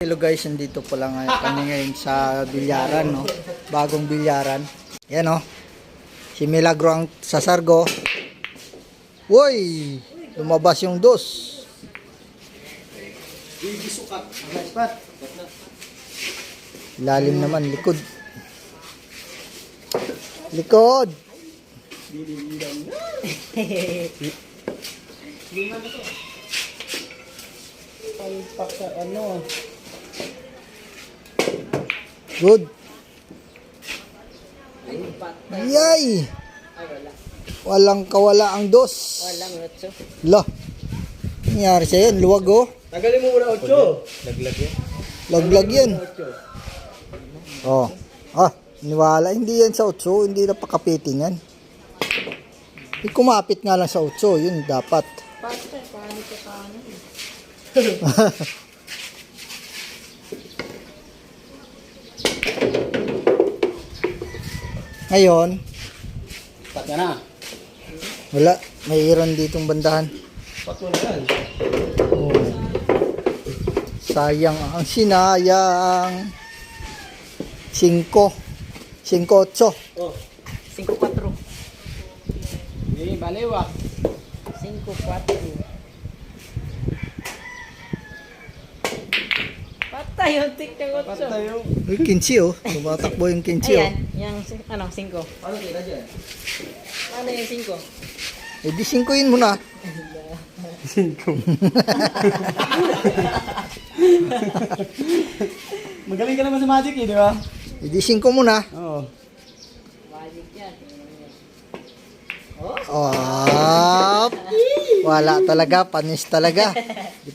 Hello guys, nandito po lang kami ngayon sa bilyaran, no? Bagong bilyaran. Yan, no? Si Milagro ang sasargo. Uy! Lumabas yung dos. Lalim naman, likod. Likod! Pagpaka ano, Good. Yay! Walang kawala ang dos. walang rotso. Lah. Nangyari sa yan, luwag oh. Tagalin mo muna 8. Laglag yan. Laglag yan. Oh. Ah, niwala. Hindi yan sa utso. Hindi na pakapitingan. Eh, kumapit nga lang sa utso. Yun dapat. Pasta, paano ka paano? Ngayon, Pat ka na. wala. May iron ditong bandahan. Pat mo na yan. Oh. Sayang ang sinayang. 5. 5-8. Oh. 5-4. Hindi, baliwa. 5-4. Patay yung tik ng Pat 8. tayo. Uy, 15 oh. Tumatakbo yung 15 oh. Ayan, yung ano, 5. Paano kita dyan? Ano yung 5? Eh di 5 yun muna. Magaling ka naman sa magic eh, di ba? Eh di 5 muna. Oo. Magic yan. Oh, wala talaga, panis talaga. Di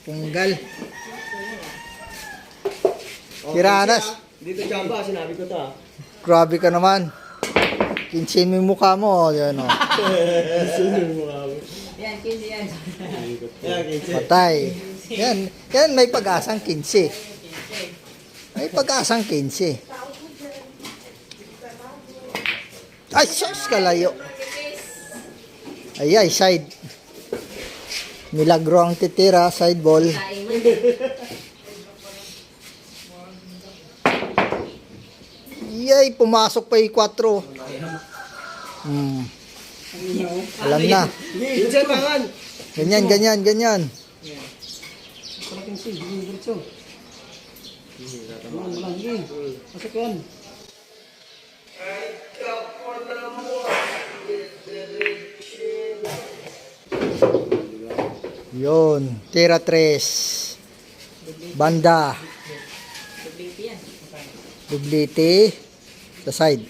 punggal. Tiranas, Dito jamba, sinabi ko to ah. grabe ka naman. Kinsin mo yung mukha mo, yan oh. Yung mukha mo? Yan, 15 yan. Yan, kinsi. Patay. Yan, yan may pag-asang 15. May pag-asang 15. Ay, sus, kalayo. Ay, ay, side. Milagro ang titira, side ball. Yay, pumasok pa yung 4. Hmm. Alam na. Ganyan, ganyan, ganyan. Yun, tira 3. Banda. Subliti sa side.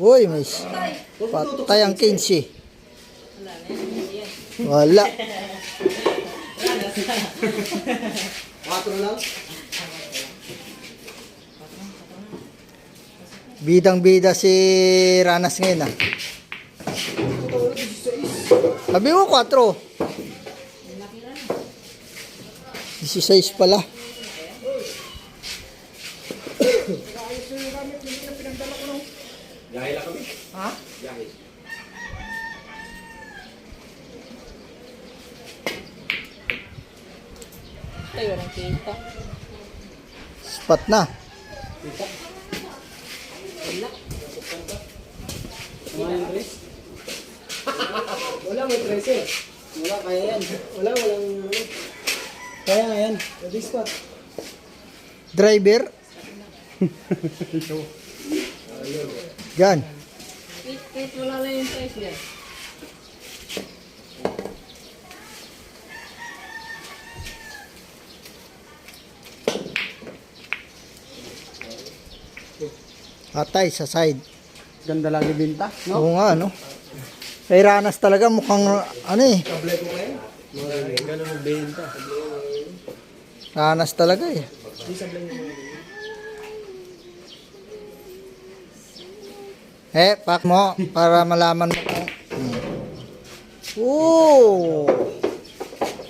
Uy, may patay ang 15. Wala. 4 lang. Bidang-bida si Ranas ngayon ah. Sabi mo 4. 16 pala. Yahe lang kami. Ha? Yahe. Ay, walang kita. Spot na. Wala. May tres eh. Wala, kaya yan. Wala, walang... Kaya nga yan. Ready spot. Driver. Yan. Kahit, kahit wala lang yung price yan. Atay sa side. Ganda lagi binta, no? Oo nga, no? Kay Ranas talaga mukhang ano eh. Kable ko kayo. Ganun ang benta. Ranas talaga eh. Eh, pak mo para malaman mo kung... Oo!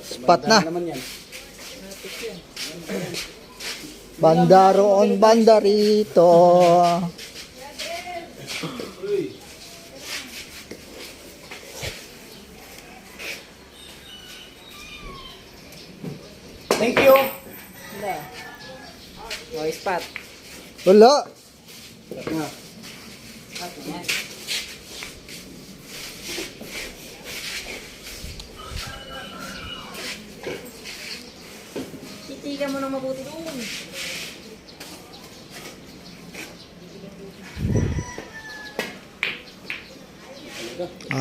Spot na. naman yan. Bandaro on bandarito. Thank you. Wala. Okay, spot. Wala. Na. Titigan mo ng mabuti doon.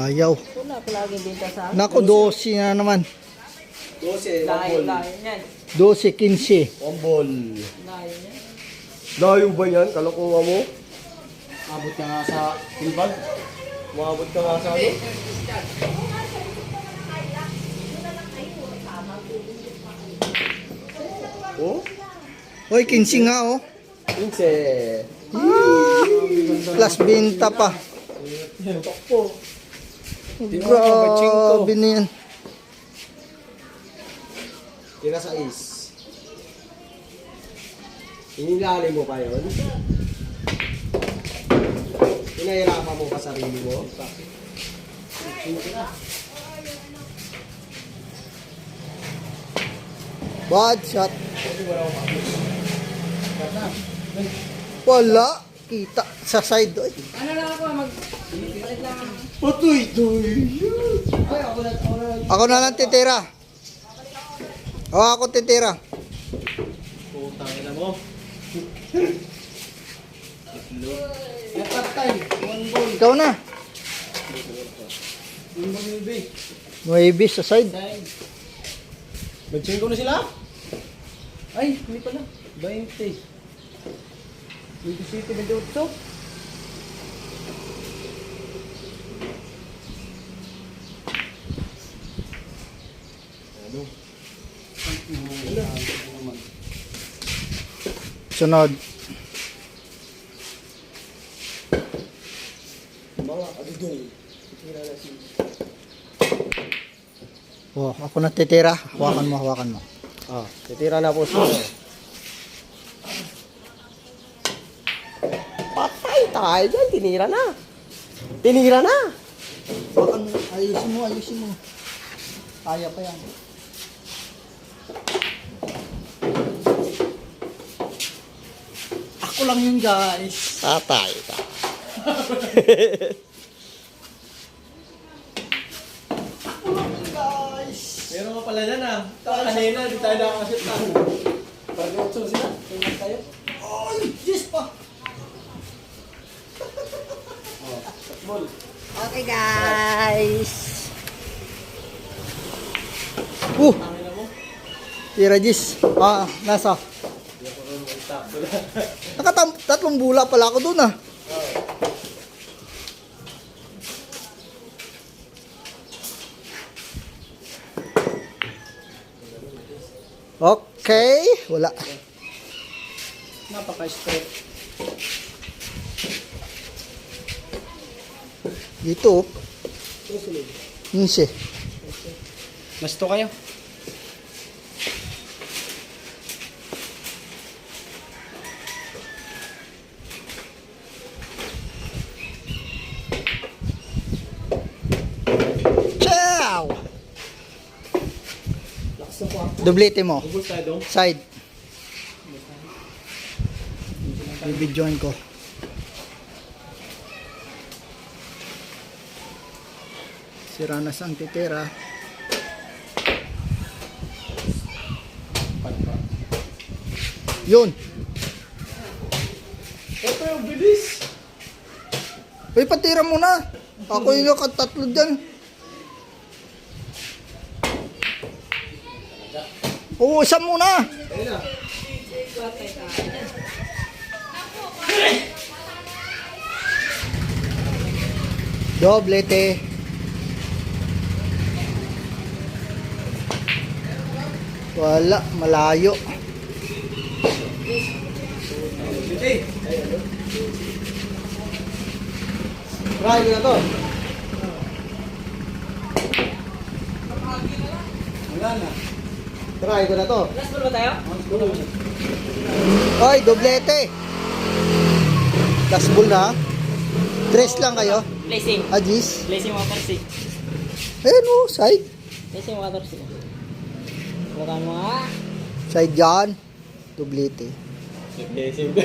Ayaw. Wala palagi binta sa akin. Naku, 12 na naman. 12, Layo, layo yan. 12, 15. Ombol. Layo yan. Layo ba yan? Kalokohan mo? Abot ka nga sa hilbag. Umabot ka nga sa ano? Oh? Hoy, 15 nga oh. 15. Plus binta pa. Takpo. Grabe na yan. Tira sa is. Inilalim mo pa yun? Pinahirapan mo pa sarili mo? Bad shot. Wala. Kita sa side. Oy. Ano lang ako, mag... Palit lang ako. Na, na. Na lang titira. O, ako titira. Putang ina mo. Napatay. One ball. Ikaw na. One ball big. 9 sa side. Mag-chain ko na sila? Ay, hindi pala. 20. 27, 28. Sunod. Mga kadudong. Tira na si... O, ako na titira. Hawakan mo, hawakan mo. Ah, titira na po siya. Patay tayo dyan. Tinira na. Tinira na. Hawakan mo. Ayusin mo, ayusin mo. Kaya pa yan. Ako lang yun guys. Patay ka. Guys. Meron ka pala dyan ah. Kanina, di tayo nakakasit na. Pag-utso sila. Tingnan tayo. Ay, yes pa. Ball. Okay guys. Uh, tira Jis. Ah, nasa. Hindi ako rin mag-tap. Nakatam tatlong bula pala ako dun ah. Okay, wala. Napaka-straight. Dito, Ninse. Mas to kayo? Na ako. Dublete mo. Side. Bibidyoin ko. Si Ranas ang titira. Yun. Ito yung bilis. Uy, patira mo na. Ako yung nakatatlo dyan. Oo, isa muna. Doblete. Wala, malayo. Hey. Try ko na to. Wala na. Try ko na to. Last ball ba tayo? Oy, doblete. Last ball na. Tres lang kayo. Placing. Ajis. Placing water stick. Ayun o, side. Placing water stick. Bukan mo nga. Side John. Dublete. Simple, simple.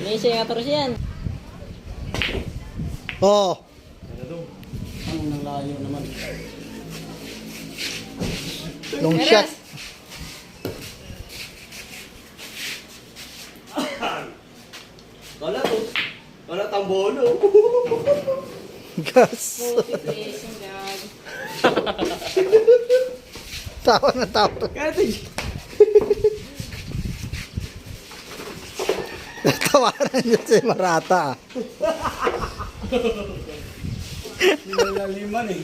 May siya nga yan. Oh. Ano? Ang nalayo naman. Long shot. Kala to. Kala tambolo. Gas. Placing gag. Tawa na tawa. Tawaran niya si Marata. Nilaliman eh.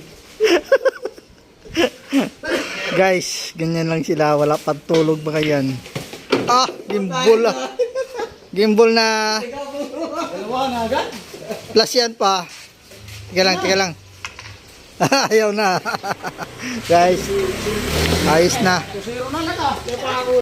Guys, ganyan lang sila. Wala pagtulog ba yan? Ah, gimbal ah. Gimbal na Dalawa na agad. plus yan pa. Tiga lang, tiga lang. Ayaw na. Guys, ayos na. Na.